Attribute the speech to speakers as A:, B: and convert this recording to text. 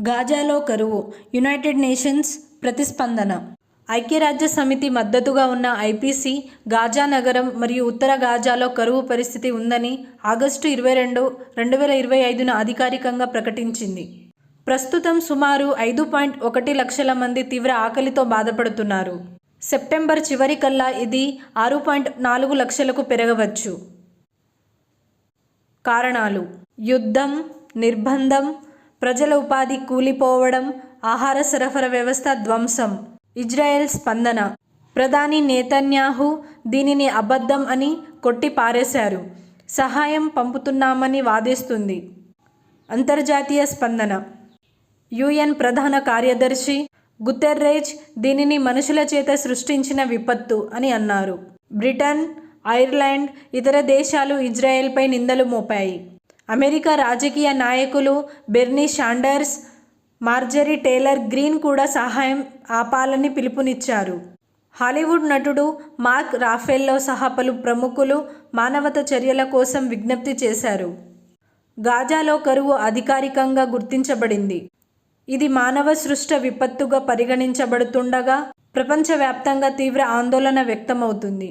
A: గాజాలో కరువు United nations ప్రతిస్పందన. ఐక్యరాజ్య సమితి మద్దతుగా ఉన్న ఐపీసీ గాజా నగరం మరియు ఉత్తర గాజాలో కరువు పరిస్థితి ఉందని ఆగస్టు ఇరవై రెండు రెండు వేల ఇరవై ఐదున అధికారికంగా ప్రకటించింది. ప్రస్తుతం సుమారు ఐదు పాయింట్ ఒకటి లక్షల మంది తీవ్ర ఆకలితో బాధపడుతున్నారు. సెప్టెంబర్ చివరికల్లా ఇది ఆరు పాయింట్ నాలుగు లక్షలకు పెరగవచ్చు. కారణాలు. యుద్ధం నిర్బంధం ప్రజల ఉపాధి కూలిపోవడం ఆహార సరఫరా వ్యవస్థ ధ్వంసం ఇజ్రాయెల్ స్పందన. ప్రధాని నేతన్యాహు దీనిని అబద్ధం అని కొట్టి పారేశారు సహాయం పంపుతున్నామని వాదిస్తుంది. అంతర్జాతీయ స్పందన. యుఎన్ ప్రధాన కార్యదర్శి గుతెర్రేజ్ దీనిని మనుషుల చేత సృష్టించిన విపత్తు అని అన్నారు. బ్రిటన్ ఐర్లాండ్ ఇతర దేశాలు ఇజ్రాయెల్పై నిందలు మోపాయి. అమెరికా రాజకీయ నాయకులు Bernie Sanders Marjorie Taylor Greene కూడా సహాయం ఆపాలని పిలుపునిచ్చారు. హాలీవుడ్ నటుడు మార్క్ రాఫెల్లో సహా పలు ప్రముఖులు మానవత చర్యల కోసం విజ్ఞప్తి చేశారు. గాజాలో కరువు అధికారికంగా గుర్తించబడింది. ఇది మానవ సృష్ట విపత్తుగా పరిగణించబడుతుండగా ప్రపంచవ్యాప్తంగా తీవ్ర ఆందోళన వ్యక్తమవుతుంది.